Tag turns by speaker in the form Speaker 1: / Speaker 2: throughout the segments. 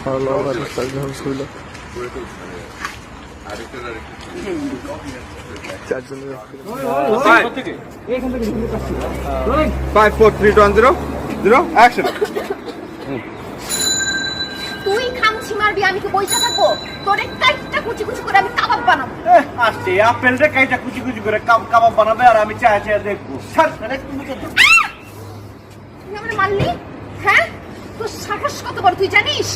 Speaker 1: ভালো আবার যখন শুইল চারজনের
Speaker 2: five four three two one zero zero action
Speaker 3: তুই খামছি মারবি আমি কি বইসা থাকব? তোরে কাইটটা কুচি কুচি করে আমি কাবাব বানাবো।
Speaker 4: আসছে আপেলটা কাইটা কুচি কুচি করে কাব কাবাব বানাবে আর আমি চায় চায় দেখব। মুখে
Speaker 3: আমার মারলি? হ্যাঁ? তোর সাহস কত বড় তুই জানিস?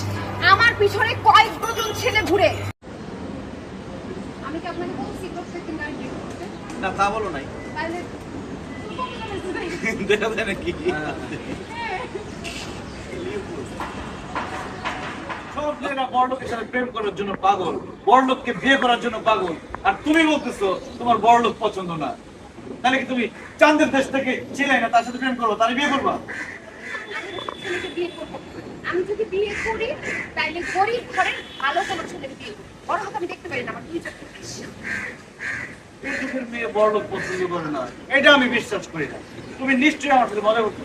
Speaker 3: আমার পিছনে কয়েক ডজন ছেলে ঘুরে। কি আপনাকে বলছি প্রত্যেকদিন গাড়ি বের করতে
Speaker 4: না তা বলো নাই।
Speaker 3: তাহলে?
Speaker 4: দেখা যায় নাকি? সব মেয়েরা বড়লোকের সাথে প্রেম করার জন্য পাগল। বড়লোককে বিয়ে করার জন্য পাগল। আর তুমি বলতেছো তোমার বড়লোক পছন্দ না। তাহলে কি তুমি চান্দের দেশ থেকে ছিলে না তার সাথে প্রেম করব তাহলে বিয়ে করবা?
Speaker 3: ছেলেকে বিয়ে করব। আমি যদি বিয়ে করি তাইলে গরিব ঘরের ভালো কোনো ছেলেকে বিয়ে করব। বড় কথা আমি দেখতে পারি না আমার দুই চোখে। বিশ্বাস।
Speaker 4: এই যুগের মেয়ে পছন্দ করে না। এটা আমি বিশ্বাস করি না। তুমি নিশ্চয়ই আমার সাথে মজা করছ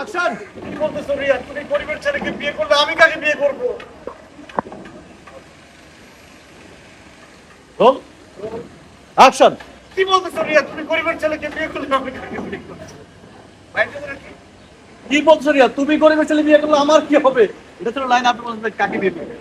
Speaker 4: আকশন কি বলতেছো রিয়া তুমি গরিবের ছেলেকে বিয়ে করবে আমি কাকে বিয়ে করব? অ্যাকশন কি বলতেছো রিয়া তুমি গরিবের ছেলেকে বিয়ে করলে আমি কাকে বিয়ে করব? কি বলছো রিয়া? তুমি গরিবের ছেলে বিয়ে করলে, আমার কি হবে? এটা ছিল লাইন আপনি বলছেন কাকে বিয়ে করবে?